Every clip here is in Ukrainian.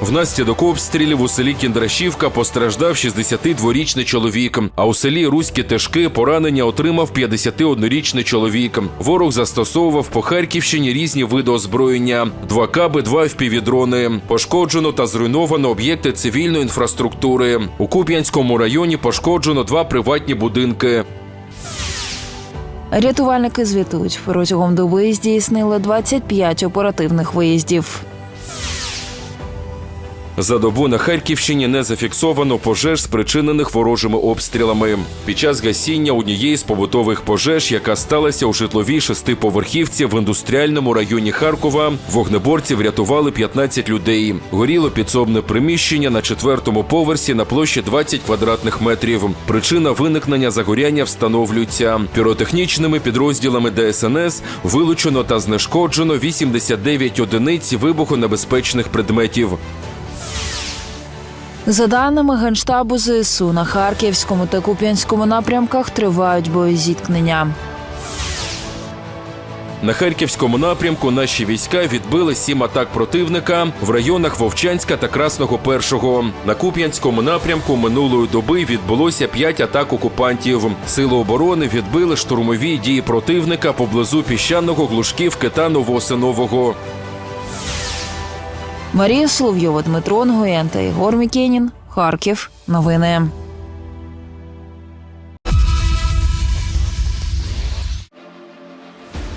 Внаслідок обстрілів у селі Кіндрашівка постраждав 62-річний чоловік. А у селі Руські Тишки поранення отримав 51-річний чоловік. Ворог застосовував по Харківщині різні види озброєння: два каби, два впівдрони. Пошкоджено та зруйновано об'єкти цивільної інфраструктури. У Куп'янському районі пошкоджено два приватні будинки. Рятувальники звітують, протягом доби здійснили 25 оперативних виїздів. За добу на Харківщині не зафіксовано пожеж, спричинених ворожими обстрілами. Під час гасіння однієї з побутових пожеж, яка сталася у житловій шестиповерхівці в індустріальному районі Харкова, вогнеборці врятували 15 людей. Горіло підсобне приміщення на четвертому поверсі на площі 20 квадратних метрів. Причина виникнення загоряння встановлюється. Піротехнічними підрозділами ДСНС вилучено та знешкоджено 89 одиниць вибухонебезпечних предметів. За даними генштабу ЗСУ, на Харківському та Куп'янському напрямках тривають боєзіткнення. На харківському напрямку наші війська відбили сім атак противника в районах Вовчанська та Красного Першого. На Куп'янському напрямку минулої доби відбулося п'ять атак окупантів. Сили оборони відбили штурмові дії противника поблизу піщаного глушківки та Новоосинового. Марія Соловйова, Дмитро Нгоєн та Ігор Мікенін. Харків. Новини.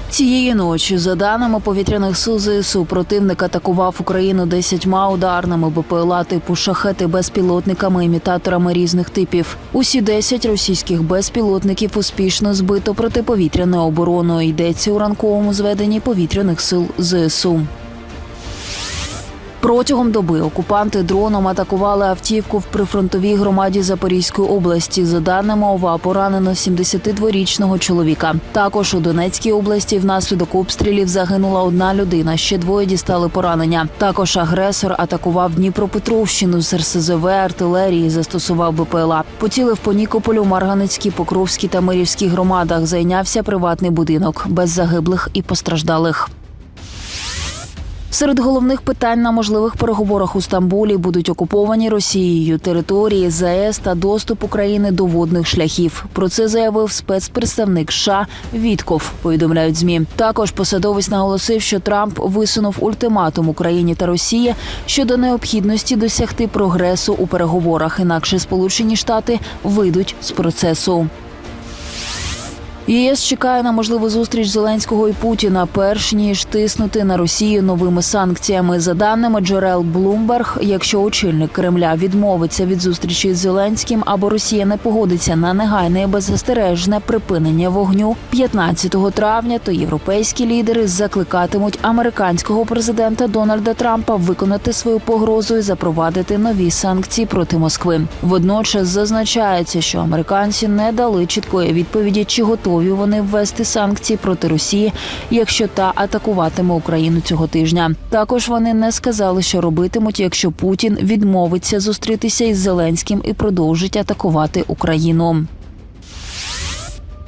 Цієї ночі, за даними повітряних сил ЗСУ, противник атакував Україну десятьма ударними БПЛА типу шахети безпілотниками імітаторами різних типів. Усі 10 російських безпілотників успішно збито протиповітряною обороною. Йдеться у ранковому зведенні повітряних сил ЗСУ. Протягом доби окупанти дроном атакували автівку в прифронтовій громаді Запорізької області. За даними ОВА, поранено 72-річного чоловіка. Також у Донецькій області внаслідок обстрілів загинула одна людина. Ще двоє дістали поранення. Також агресор атакував Дніпропетровщину з РСЗВ артилерії. Застосував БПЛА. Поцілив по Нікополю, Марганецькій, Покровській та Мирівській громадах. Зайнявся приватний будинок без загиблих і постраждалих. Серед головних питань на можливих переговорах у Стамбулі будуть окуповані Росією території ЗАЕС та доступ України до водних шляхів. Про це заявив спецпредставник США Вітков. Повідомляють змі. Також посадовець наголосив, що Трамп висунув ультиматум Україні та Росії щодо необхідності досягти прогресу у переговорах. Інакше Сполучені Штати вийдуть з процесу. ЄС чекає на можливу зустріч Зеленського і Путіна, перш ніж тиснути на Росію новими санкціями. За даними джерел Bloomberg, якщо очільник Кремля відмовиться від зустрічі з Зеленським або Росія не погодиться на негайне і беззастережне припинення вогню 15 травня, то європейські лідери закликатимуть американського президента Дональда Трампа виконати свою погрозу і запровадити нові санкції проти Москви. Водночас зазначається, що американці не дали чіткої відповіді, чи готові вони ввести санкції проти Росії, якщо та атакуватиме Україну цього тижня. Також вони не сказали, що робитимуть, якщо Путін відмовиться зустрітися із Зеленським і продовжить атакувати Україну.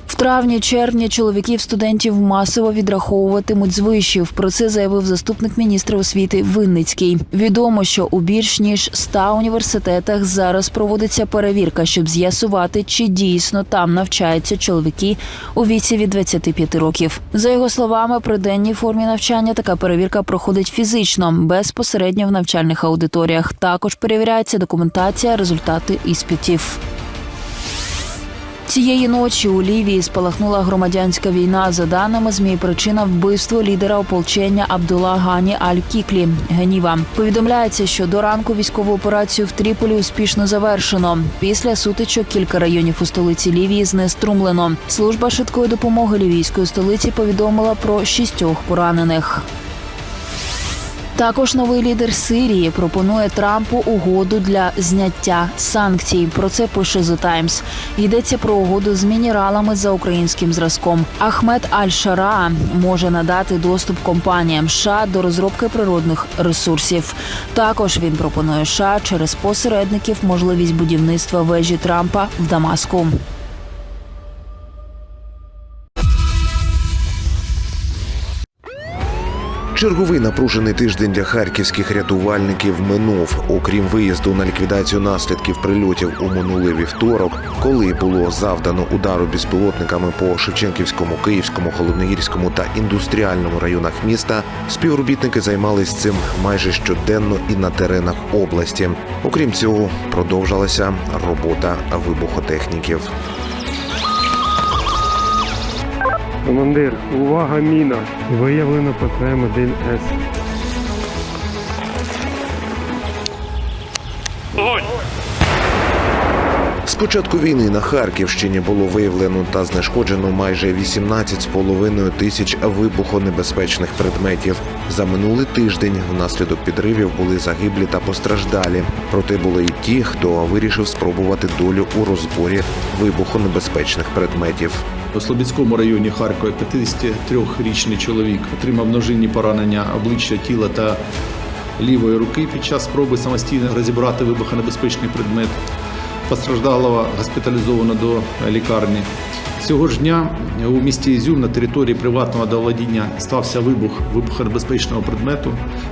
В травні-червні чоловіків студентів масово відраховуватимуть з вишів. Про це заявив заступник міністра освіти Винницький. Відомо, що у більш ніж 100 університетах зараз проводиться перевірка, щоб з'ясувати, чи дійсно там навчаються чоловіки у віці від 25 років. За його словами, при денній формі навчання така перевірка проходить фізично, безпосередньо в навчальних аудиторіях. Також перевіряється документація, результати іспитів. Цієї ночі у Лівії спалахнула громадянська війна. За даними змі, причина вбивство лідера ополчення Абдула Гані Аль-Кіклі Геніва. Повідомляється, що до ранку військову операцію в Тріполі успішно завершено. Після сутичок кілька районів у столиці Лівії знеструмлено. Служба швидкої допомоги лівійської столиці повідомила про шістьох поранених. Також новий лідер Сирії пропонує Трампу угоду для зняття санкцій. Про це пише The Times. Йдеться про угоду з мінералами за українським зразком. Ахмед Аль-Шара може надати доступ компаніям США до розробки природних ресурсів. Також він пропонує США через посередників можливість будівництва вежі Трампа в Дамаску. Черговий напружений тиждень для харківських рятувальників минув. Окрім виїзду на ліквідацію наслідків прильотів у минулий вівторок, коли було завдано удару безпілотниками по Шевченківському, Київському, Холодногірському та індустріальному районах міста, співробітники займались цим майже щоденно і на теренах області. Окрім цього, продовжилася робота вибухотехніків. Командир, увага, міна. Виявлено ППМ-1С. З початку війни на Харківщині було виявлено та знешкоджено майже 18,5 тисяч вибухонебезпечних предметів. За минулий тиждень внаслідок підривів були загиблі та постраждалі. Проте були й ті, хто вирішив спробувати долю у розборі вибухонебезпечних предметів. У Слобідському районі Харкова 53-річний чоловік отримав множинні поранення обличчя, тіла та лівої руки під час спроби самостійно розібрати вибухонебезпечний предмет. Постраждалого госпіталізовано до лікарні. Цього ж дня у місті Ізюм на території приватного доволодіння стався вибух вибухонебезпечного предмету,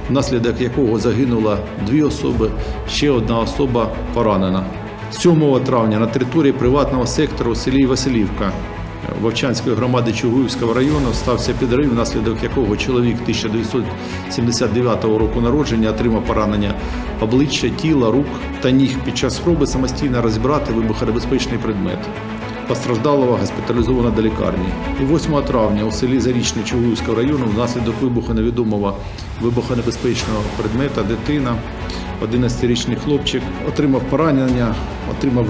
внаслідок якого загинуло дві особи, ще одна особа поранена. 7 травня на території приватного сектору у селі Василівка Вовчанської громади Чугуївського району стався підрив, внаслідок якого чоловік 1979 року народження отримав поранення обличчя, тіла, рук та ніг під час спроби самостійно розібрати вибухонебезпечний предмет. Постраждалого госпіталізовано до лікарні. І 8 травня у селі Зарічне Чугуївського району внаслідок вибуху невідомого вибухонебезпечного предмета дитина, 11-річний хлопчик, отримав поранення, отримав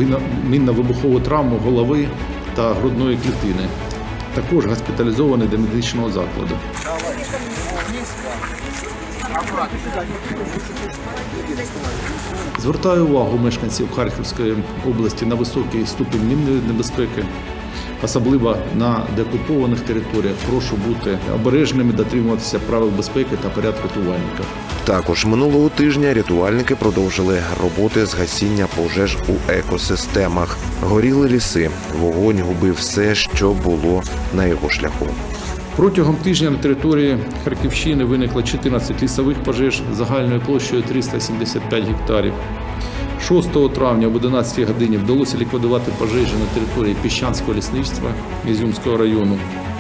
мінно-вибухову травму голови та грудної клітини. Також госпіталізований до медичного закладу. Звертаю увагу мешканців Харківської області на високий ступінь мінної небезпеки, особливо на деокупованих територіях. Прошу бути обережними, дотримуватися правил безпеки та порядку рятувальника. Також минулого тижня рятувальники продовжили роботи з гасіння пожеж у екосистемах. Горіли ліси, вогонь губив все, що було на його шляху. Протягом тижня на території Харківщини виникло 14 лісових пожеж загальною площею 375 гектарів. 6 травня об 11 годині вдалося ліквідувати пожежі на території Піщанського лісництва Ізюмського району,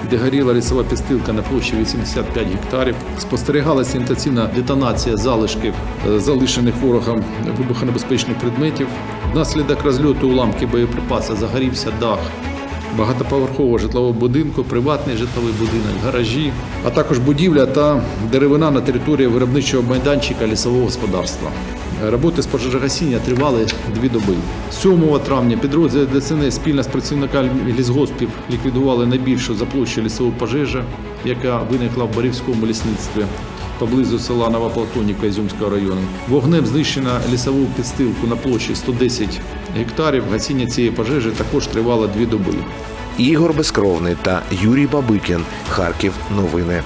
де горіла лісова підстилка на площі 85 гектарів. Спостерігалася інтенсивна детонація залишків, е, залишених ворогом вибухонебезпечних предметів. Внаслідок розльоту уламки боєприпасу загорівся дах багатоповерхового житлового будинку, приватний житловий будинок, гаражі, а також будівля та деревина на території виробничого майданчика лісового господарства. Роботи з пожежогасіння тривали дві доби. 7 травня підрозділи ДСНС спільно з працівниками лісгоспів ліквідували найбільшу за площу лісову пожежу, яка виникла в Борівському лісництві поблизу села Новополтоніка Ізюмського району. Вогнем знищена лісову підстилку на площі 110 гектарів. Гасіння цієї пожежі також тривало дві доби. Ігор Безкровний та Юрій Бабикін. Харків. Новини.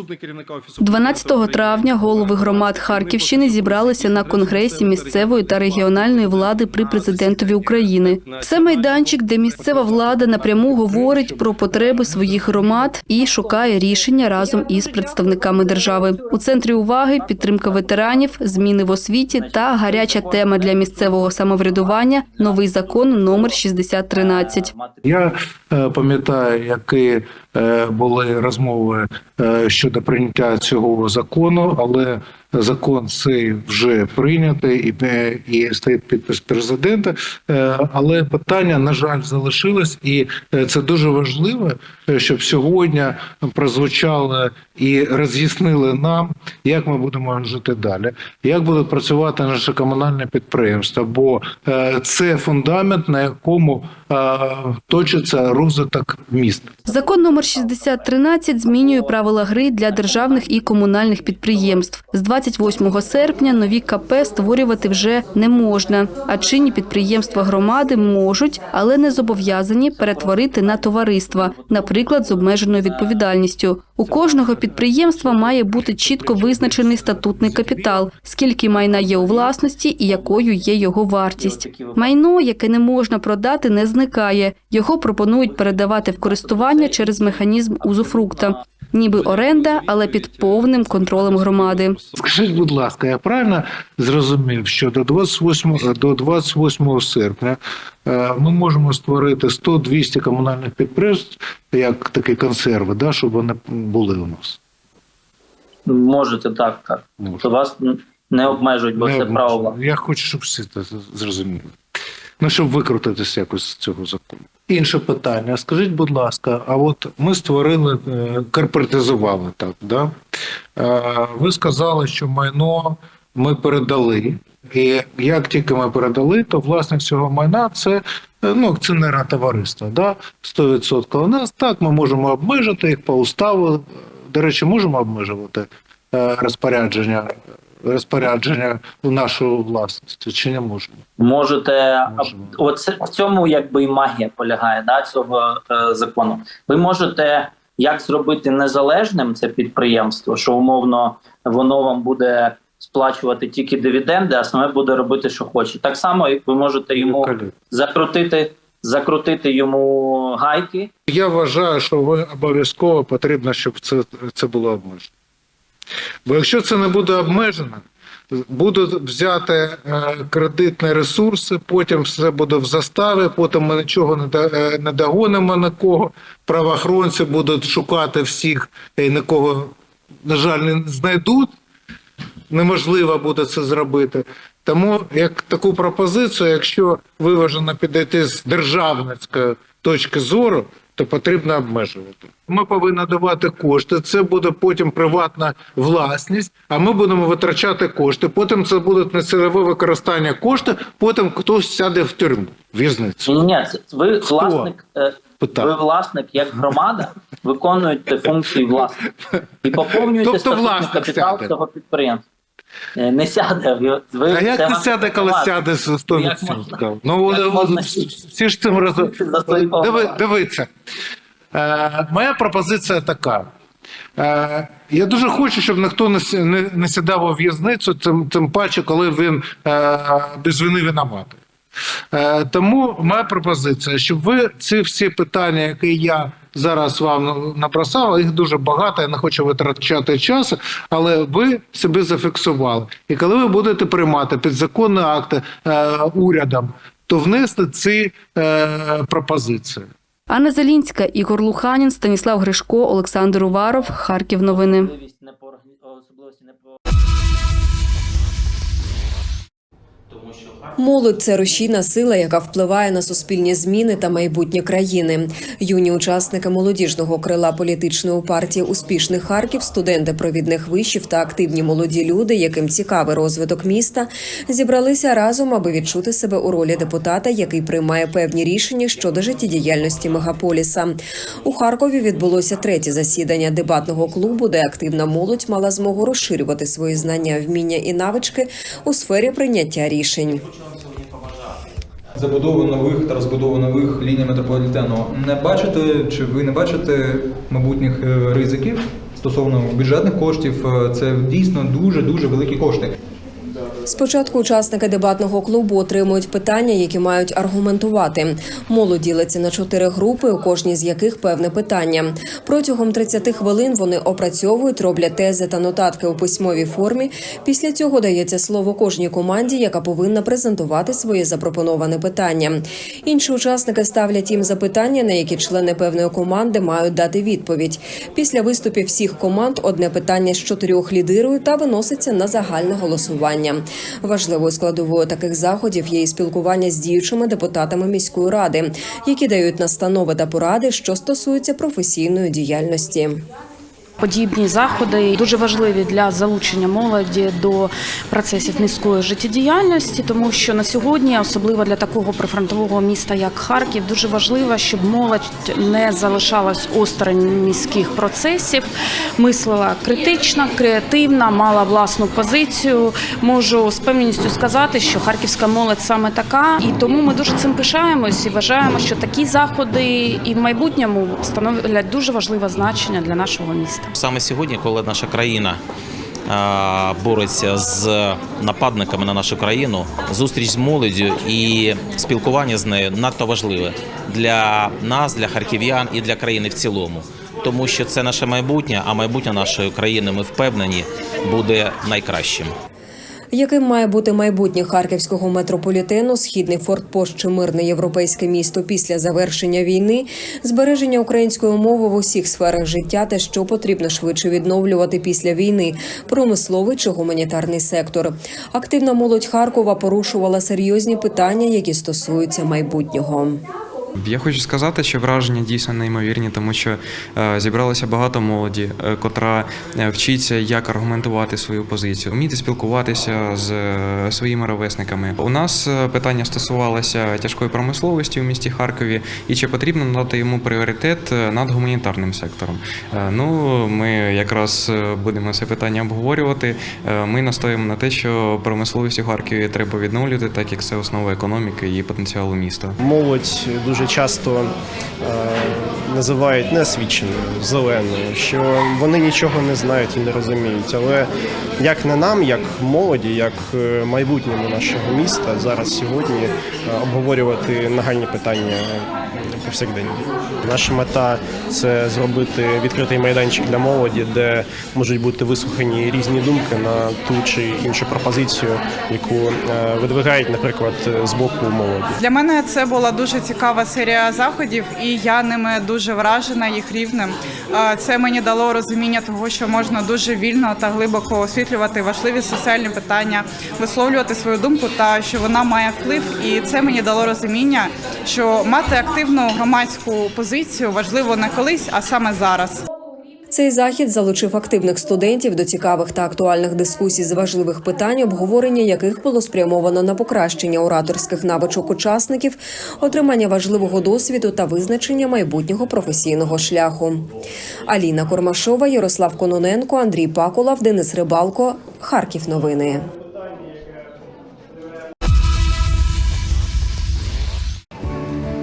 Заступник керівника офісу 12 травня голови громад Харківщини зібралися на конгресі місцевої та регіональної влади при президентові України. Це майданчик, де місцева влада напряму говорить про потреби своїх громад і шукає рішення разом із представниками держави. У центрі уваги підтримка ветеранів, зміни в освіті та гаряча тема для місцевого самоврядування новий закон номер 6013. Я е, пам'ятаю, які е, були розмови е, щодо прийняття цього закону, але закон цей вже прийнятий і, е, і стоїть підпис президента. Е, Але питання, на жаль, залишилось, і е, це дуже важливо, щоб сьогодні прозвучало і роз'яснили нам, як ми будемо жити далі, як будуть працювати наші комунальні підприємства, бо це фундамент, на якому точиться розвиток міст. Закон номер 6013 змінює правила гри для державних і комунальних підприємств. З 28 серпня нові КП створювати вже не можна, а чинні підприємства громади можуть, але не зобов'язані перетворити на товариства, наприклад, з обмеженою відповідальністю. У кожного підприємства має бути чітко визначений статутний капітал, скільки майна є у власності і якою є його вартість. Майно, яке не можна продати, не зникає. Його пропонують передавати в користування через механізм узуфрукта. Ніби оренда, але під повним контролем громади. Скажіть, будь ласка, я правильно зрозумів, що до 28, до 28 серпня ми можемо створити 100-200 комунальних підприємств як такі консерви, да, щоб вони були у нас. Можете так, так. Можна. То вас не обмежують, бо Не це право. Я хочу, щоб всі це зрозуміли. Ну, щоб викрутитися якось з цього закону. Інше питання. Скажіть, будь ласка, а от ми створили, е, корпоратизували так, да? Е, Ви сказали, що майно ми передали. І як тільки ми передали, то власник цього майна це е, ну, акціонерне товариство. Да? 100% у нас так, ми можемо обмежити їх по уставу. До речі, можемо обмежувати е, розпорядження, розпорядження в нашу власність, чи не можемо? Можете Можемо. оце в цьому якби і магія полягає да, цього е, закону. Ви можете як зробити незалежним це підприємство, що умовно воно вам буде сплачувати тільки дивіденди, а саме буде робити, що хоче. Так само, як ви можете йому закрутити, закрутити йому гайки. Я вважаю, що ви обов'язково потрібно, щоб це, це було обмежено. Бо якщо це не буде обмежено, будуть взяти е, кредитні ресурси, потім все буде в заставі, потім ми нічого не, е, не догонимо на кого. Правоохоронці будуть шукати всіх і нікого, на жаль, не знайдуть. Неможливо буде це зробити. Тому як таку пропозицію, якщо виважено підійти з державницької точки зору, то потрібно обмежувати. Ми повинні давати кошти. Це буде потім приватна власність, а ми будемо витрачати кошти. Потім це буде нецільове використання коштів, потім хтось сяде в тюрму, в'язницю. Ні, ви власник. е, Питав. Ви власник як громада виконуєте функції власника і поповнюєте Тобто статутний власник капітал цього підприємства. Е, Не сяде. Ви, ви- А як не сяде, коли сяде з 100%? можна- Ну, як можна всі ж цим свої Диви, дивіться. Е, моя пропозиція така. Е, я дуже хочу, щоб ніхто не, не, не сідав у в'язницю, тим, тим паче, коли він е, без вини винуватий. Е, тому моя пропозиція, щоб ви ці всі питання, які я зараз вам напросав, їх дуже багато, я не хочу витрачати час, але ви собі зафіксували. І коли ви будете приймати підзаконні акти е, урядом, то внести ці е, пропозиції. Анна Залінська, Ігор Луханін, Станіслав Гришко, Олександр Уваров, Харків. Новини. Молодь це рушійна сила, яка впливає на суспільні зміни та майбутнє країни. Юні учасники молодіжного крила політичної партії Успішний Харків, студенти провідних вишів та активні молоді люди, яким цікавий розвиток міста, зібралися разом, аби відчути себе у ролі депутата, який приймає певні рішення щодо життєдіяльності мегаполіса. У Харкові відбулося третє засідання дебатного клубу, де активна молодь мала змогу розширювати свої знання, вміння і навички у сфері прийняття рішень. Забудову нових та розбудову нових ліній метрополітену. Не бачите, чи ви не бачите майбутніх е, ризиків стосовно бюджетних коштів? Е, Це дійсно дуже дуже великі кошти. Спочатку учасники дебатного клубу отримують питання, які мають аргументувати. Молодь ділиться на чотири групи, у кожній з яких певне питання. Протягом 30 хвилин вони опрацьовують, роблять тези та нотатки у письмовій формі. Після цього дається слово кожній команді, яка повинна презентувати своє запропоноване питання. Інші учасники ставлять їм запитання, на які члени певної команди мають дати відповідь. Після виступів всіх команд одне питання з чотирьох лідирує та виноситься на загальне голосування. Важливою складовою таких заходів є і спілкування з діючими депутатами міської ради, які дають настанови та поради, що стосуються професійної діяльності. Подібні заходи дуже важливі для залучення молоді до процесів міської життєдіяльності, тому що на сьогодні, особливо для такого прифронтового міста, як Харків, дуже важливо, щоб молодь не залишалась осторонь міських процесів, мислила критично, креативно, мала власну позицію. Можу з певністю сказати, що харківська молодь саме така, і тому ми дуже цим пишаємось і вважаємо, що такі заходи і в майбутньому становлять дуже важливе значення для нашого міста. Саме сьогодні, коли наша країна бореться з нападниками на нашу країну, зустріч з молоддю і спілкування з нею надто важливе для нас, для харків'ян і для країни в цілому. Тому що це наше майбутнє, а майбутнє нашої країни, ми впевнені, буде найкращим. Яким має бути майбутнє харківського метрополітену, східний фортпост чи мирне європейське місто після завершення війни, збереження української мови в усіх сферах життя та що потрібно швидше відновлювати після війни, промисловий чи гуманітарний сектор. Активна молодь Харкова порушувала серйозні питання, які стосуються майбутнього. Я хочу сказати, що враження дійсно неймовірні, тому що е, зібралося багато молоді, е, котра е, вчиться, як аргументувати свою позицію, вміти спілкуватися з своїми ровесниками. У нас питання стосувалося тяжкої промисловості у місті Харкові, і чи потрібно надати йому пріоритет над гуманітарним сектором. Ну, ми якраз будемо це питання обговорювати. Ми настоїмо на те, що промисловість у Харкові треба відновлювати, так як це основа економіки і потенціалу міста. Молодь дуже часто е, називають неосвіченою, зеленою, що вони нічого не знають і не розуміють. Але як не нам, як молоді, як е, майбутньому нашого міста, зараз сьогодні е, обговорювати нагальні питання повсякденні. Наша мета це зробити відкритий майданчик для молоді, де можуть бути вислухані різні думки на ту чи іншу пропозицію, яку видвигають, наприклад, з боку молоді. Для мене це була дуже цікава серія заходів, і я ними дуже вражена їх рівнем. Це мені дало розуміння того, що можна дуже вільно та глибоко освітлювати важливі соціальні питання, висловлювати свою думку та що вона має вплив. І це мені дало розуміння, що мати активну громадську позицію важливо не колись, а саме зараз. Цей захід залучив активних студентів до цікавих та актуальних дискусій з важливих питань, обговорення яких було спрямовано на покращення ораторських навичок учасників, отримання важливого досвіду та визначення майбутнього професійного шляху. Аліна Кормашова, Ярослав Кононенко, Андрій Пакулав, Денис Рибалко. Харків. Новини.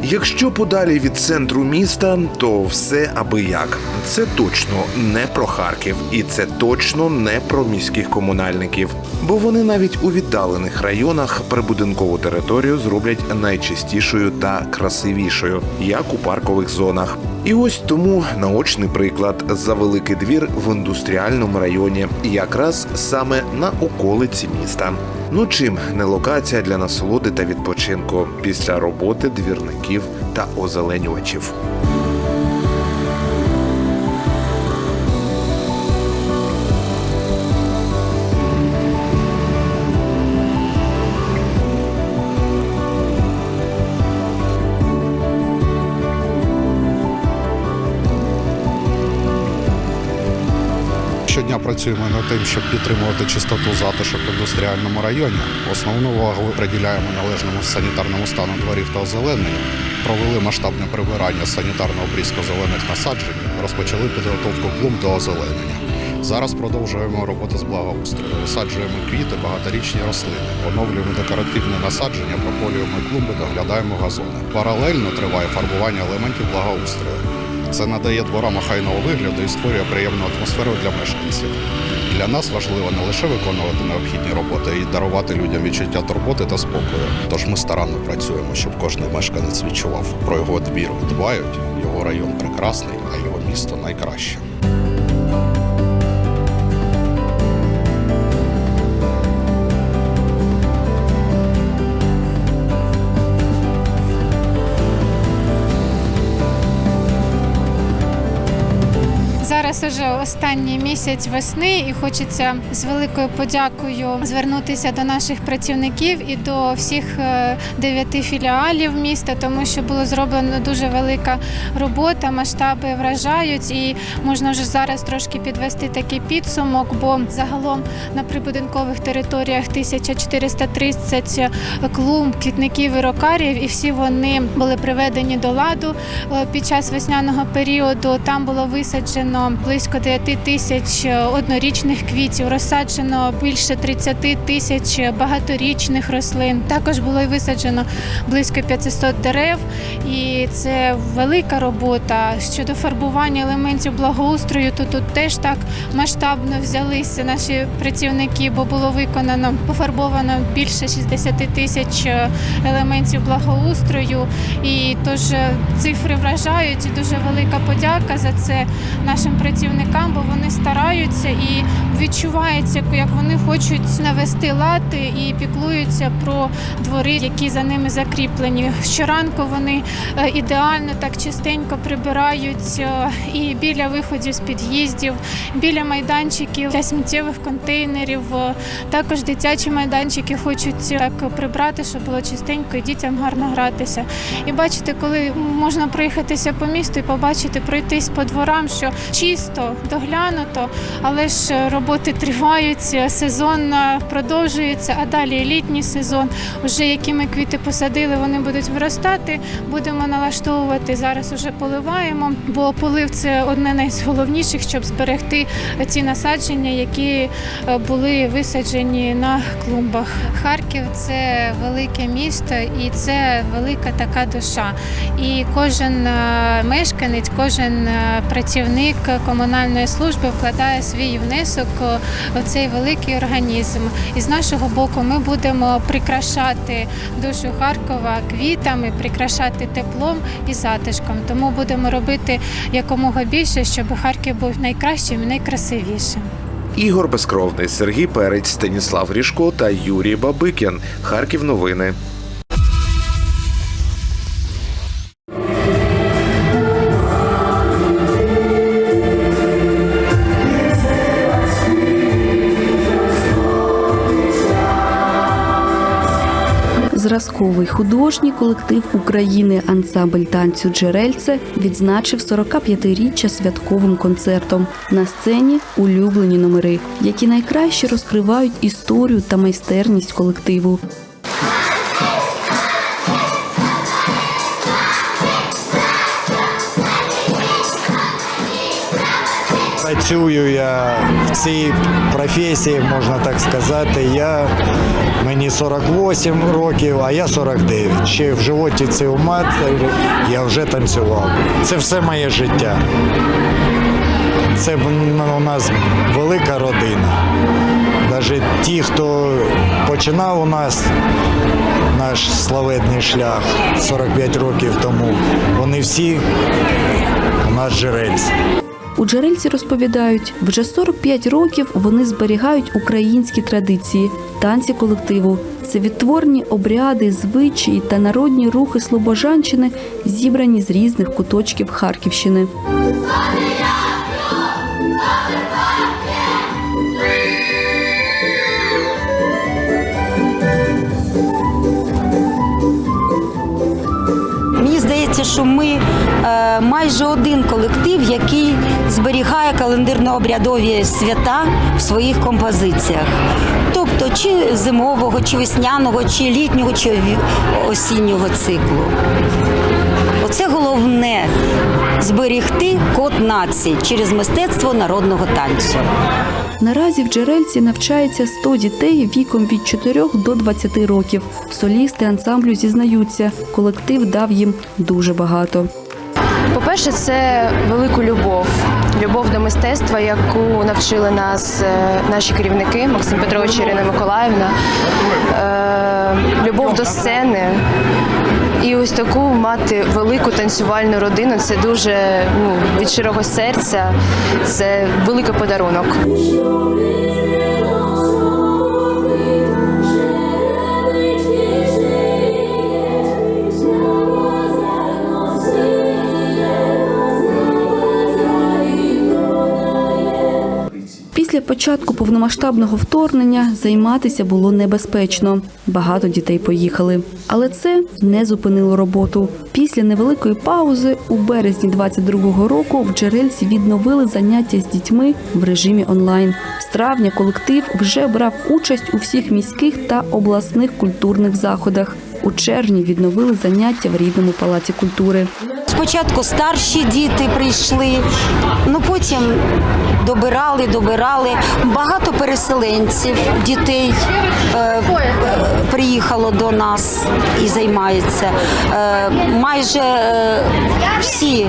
Якщо подалі від центру міста, то все аби як. Це точно не про Харків, і це точно не про міських комунальників, бо вони навіть у віддалених районах прибудинкову територію зроблять найчистішою та красивішою, як у паркових зонах. І ось тому наочний приклад за великий двір в індустріальному районі, якраз саме на околиці міста. Ну чим не локація для насолоди та відпочинку після роботи двірників та озеленювачів. Щодня працюємо над тим, щоб підтримувати чистоту затишок в індустріальному районі. Основну увагу приділяємо належному санітарному стану дворів та озеленення. Провели масштабне прибирання санітарного обрізку зелених насаджень, розпочали підготовку клумб до озеленення. Зараз продовжуємо роботу з благоустрою. Висаджуємо квіти, багаторічні рослини, оновлюємо декоративне насадження, прополюємо клумби, доглядаємо газони. Паралельно триває фарбування елементів благоустрою. Це надає дворам охайного вигляду і створює приємну атмосферу для мешканців. Для нас важливо не лише виконувати необхідні роботи і дарувати людям відчуття турботи та спокою. Тож ми старанно працюємо, щоб кожен мешканець відчував про його двір дбають. Його район прекрасний, а його місто найкраще. Зараз уже останній місяць весни, і хочеться з великою подякою звернутися до наших працівників і до всіх е, дев'яти філіалів міста, тому що було зроблено дуже велика робота, масштаби вражають, і можна вже зараз трошки підвести такий підсумок, бо загалом на прибудинкових територіях 1430 клумб, квітників і рокарів, і всі вони були приведені до ладу Е, під час весняного періоду. Там було висаджено близько 9 тисяч однорічних квітів, розсаджено більше 30 тисяч багаторічних рослин. Також було висаджено близько 500 дерев, і це велика робота щодо фарбування елементів благоустрою. То тут теж так масштабно взялися наші працівники, бо було виконано пофарбовано більше 60 тисяч елементів благоустрою. І тож е, цифри вражають. І дуже велика подяка за це нашим працівникам, бо вони стараються і відчувається, як вони хочуть навести лад і піклуються про двори, які за ними закріплені. Щоранку вони е, ідеально так чистенько прибирають е, і біля виходів з під'їздів, біля майданчиків для сміттєвих контейнерів. Е, Також дитячі майданчики хочуть так прибрати, щоб було чистенько і дітям гарно гратися. І бачите, коли можна проїхатися по місту і побачити, пройтись по дворам, що чисто, доглянуто, але ж роботи тривають, сезон е, продовжується, а далі літній сезон. Уже які ми квіти посадили, вони будуть виростати. Будемо налаштовувати. Зараз уже поливаємо, бо полив це одне найголовніших, щоб зберегти ці насадження, які е, були висаджені на клумбах. Харків це велике місто і це велика така душа. І кожен е, мешканець, кожен е, працівник комунальної служби вкладає свій внесок в цей великий організм. І з нашого боку ми будемо прикрашати душу Харкова квітами, прикрашати теплом і затишком. Тому будемо робити якомога більше, щоб Харків був найкращим і найкрасивішим. Ігор Безкровний, Сергій Перець, Станіслав Ріжко та Юрій Бабикін. Харків новини. Зразковий художній колектив України ансамбль танцю Джерельце відзначив 45-річчя святковим концертом. На сцені улюблені номери, які найкраще розкривають історію та майстерність колективу. Працюю я в цій професії, можна так сказати. Я, мені 48 років, а я 49. Ще в животі це у матері я вже танцював. Це все моє життя. Це у нас велика родина. Навіть ті, хто починав у нас наш славетний шлях 45 років тому, вони всі у нас джерельці. У джерельці розповідають, вже 45 років вони зберігають українські традиції, танці колективу. Це відтворні обряди, звичаї та народні рухи Слобожанщини, зібрані з різних куточків Харківщини. Здається, що ми е, майже один колектив, який зберігає календарно-обрядові свята в своїх композиціях. Тобто чи зимового, чи весняного, чи літнього, чи осіннього циклу. Оце головне зберігти код нації через мистецтво народного танцю. Наразі в джерельці навчається 100 дітей віком від 4 до 20 років. Солісти ансамблю зізнаються, колектив дав їм дуже багато. По-перше, це велику любов, любов до мистецтва, яку навчили нас е, наші керівники Максим Петрович Ірина Миколаївна, е, любов до сцени. І ось таку мати велику танцювальну родину це дуже ну, від щирого серця, це великий подарунок. Початку повномасштабного вторгнення займатися було небезпечно. Багато дітей поїхали, але це не зупинило роботу. Після невеликої паузи у березні 22-го року в джерельці відновили заняття з дітьми в режимі онлайн. З травня колектив вже брав участь у всіх міських та обласних культурних заходах. У червні відновили заняття в рідному палаці культури. Спочатку старші діти прийшли, ну потім добирали, добирали. Багато переселенців, дітей е, е, приїхало до нас і займається. Е, майже е, всі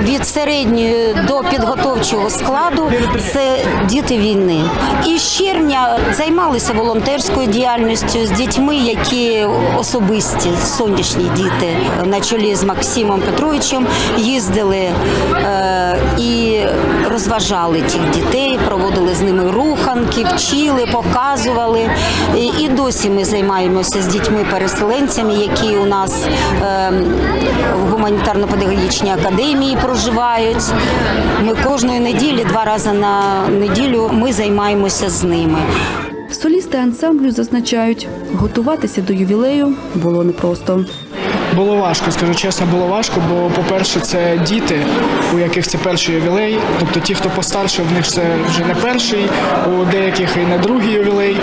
від середньої до підготовчого складу це діти війни. І з червня займалися волонтерською діяльністю з дітьми, які особисті, сонячні діти на чолі з Максимом Петровичем їздили е, і розважали тих дітей, проводили з ними руханки, вчили, показували. І, і досі ми займаємося з дітьми-переселенцями, які у нас е, в гуманітарно-педагогічній академії проживають. Ми кожної неділі, два рази на неділю, ми займаємося з ними. Солісти ансамблю зазначають, готуватися до ювілею було непросто. Було важко, скажу чесно, було важко, бо, по-перше, це діти, у яких це перший ювілей. Тобто ті, хто постарше, в них це вже не перший, у деяких і не другий ювілей.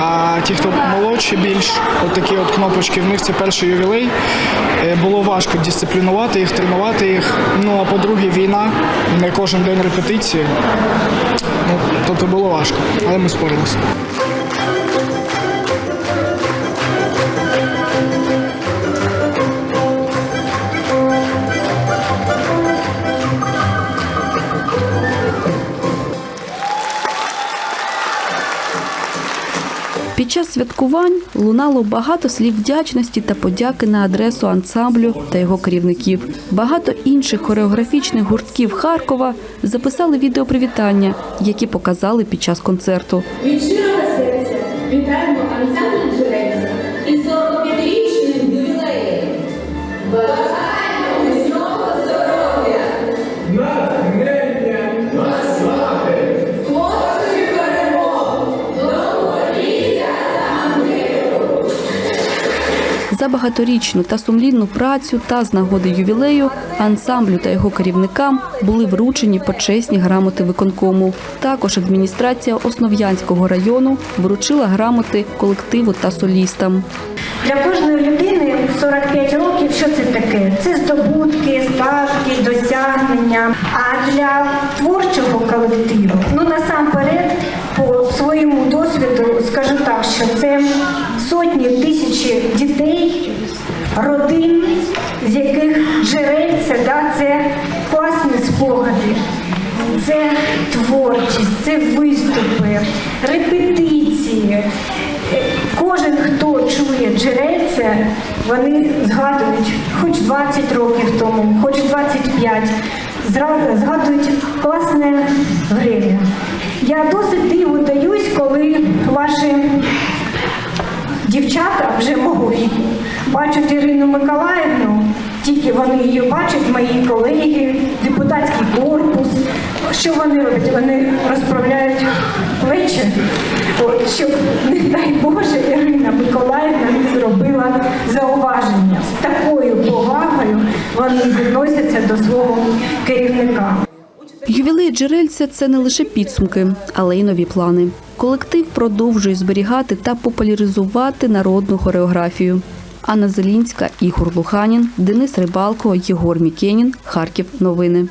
А ті, хто молодші більш, от такі от кнопочки, в них це перший ювілей. Е, Було важко дисциплінувати їх, тренувати їх. Ну а по-друге, війна, не кожен день репетиції. Ну, тобто було важко, але ми спорилися. Під час святкувань лунало багато слів вдячності та подяки на адресу ансамблю та його керівників. Багато інших хореографічних гуртків Харкова записали відеопривітання, які показали під час концерту. Від щирого серця вітаємо ансамбль Багаторічну та сумлінну працю та з нагоди ювілею ансамблю та його керівникам були вручені почесні грамоти виконкому. Також адміністрація Основ'янського району вручила грамоти колективу та солістам. Для кожної людини 45 років, що це таке? Це здобутки, статки, досягнення. А для творчого колективу, ну насамперед, по своєму досвіду скажу так, що це сотні тисячі дітей, родин, з яких джерельце, да, це класні спогади. Це творчість, це виступи, репетиції. Кожен, хто чує джерельце, вони згадують хоч 20 років тому, хоч 25, згадують класне время. Я досить диву даюсь, коли ваші дівчата вже віку бачать Ірину Миколаївну, тільки вони її бачать, мої колеги, депутатський корпус. Що вони роблять? Вони розправляють плечі, от, щоб, не дай Боже, Ірина Миколаївна не зробила зауваження. З такою повагою вони відносяться до свого керівника. Ювілей джерельця це не лише підсумки, але й нові плани. Колектив продовжує зберігати та популяризувати народну хореографію. Анна Зелінська, Ігор Луханін, Денис Рибалко, Єгор Мікенін, Харків. Новини.